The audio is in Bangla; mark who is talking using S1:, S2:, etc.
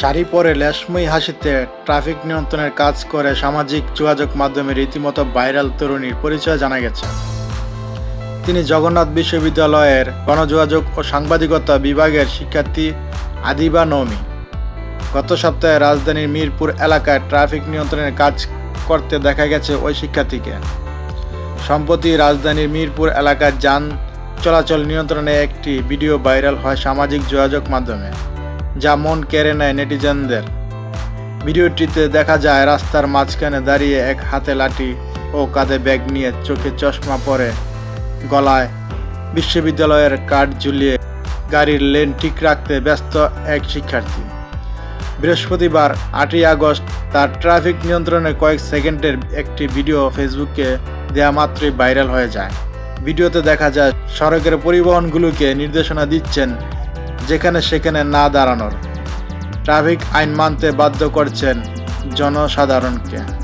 S1: শাড়ি পরে লেশময়ী হাসিতে ট্রাফিক নিয়ন্ত্রণের কাজ করে সামাজিক যোগাযোগ মাধ্যমে রীতিমতো ভাইরাল তরুণীর পরিচয় জানা গেছে। তিনি জগন্নাথ বিশ্ববিদ্যালয়ের গণযোগাযোগ ও সাংবাদিকতা বিভাগের শিক্ষার্থী আদিবা নৌমি। গত সপ্তাহে রাজধানীর মিরপুর এলাকায় ট্রাফিক নিয়ন্ত্রণের কাজ করতে দেখা গেছে ওই শিক্ষার্থীকে। সম্প্রতি রাজধানীর মিরপুর এলাকার যান চলাচল নিয়ন্ত্রণে একটি ভিডিও ভাইরাল হয় সামাজিক যোগাযোগ মাধ্যমে। যা মন কেড়ে নেয় নেটিজেনদের। ভিডিওটিতে দেখা যায়, রাস্তার মাঝখানে দাঁড়িয়ে এক হাতে লাঠি ও কাঁধে ব্যাগ নিয়ে চোখে চশমা পরে গলায় বিশ্ববিদ্যালয়ের কার্ড ঝুলিয়ে গাড়ির লেন ঠিক রাখতে ব্যস্ত এক শিক্ষার্থী। বৃহস্পতিবার আটই আগস্ট তার ট্রাফিক নিয়ন্ত্রণে কয়েক সেকেন্ডের একটি ভিডিও ফেসবুকে দেয়া মাত্রই ভাইরাল হয়ে যায়। ভিডিওতে দেখা যায়, সড়কের পরিবহনগুলোকে নির্দেশনা দিচ্ছেন যেখানে সেখানে না দাঁড়ানোর। ট্রাফিক আইন মানতে বাধ্য করছেন জনসাধারণকে।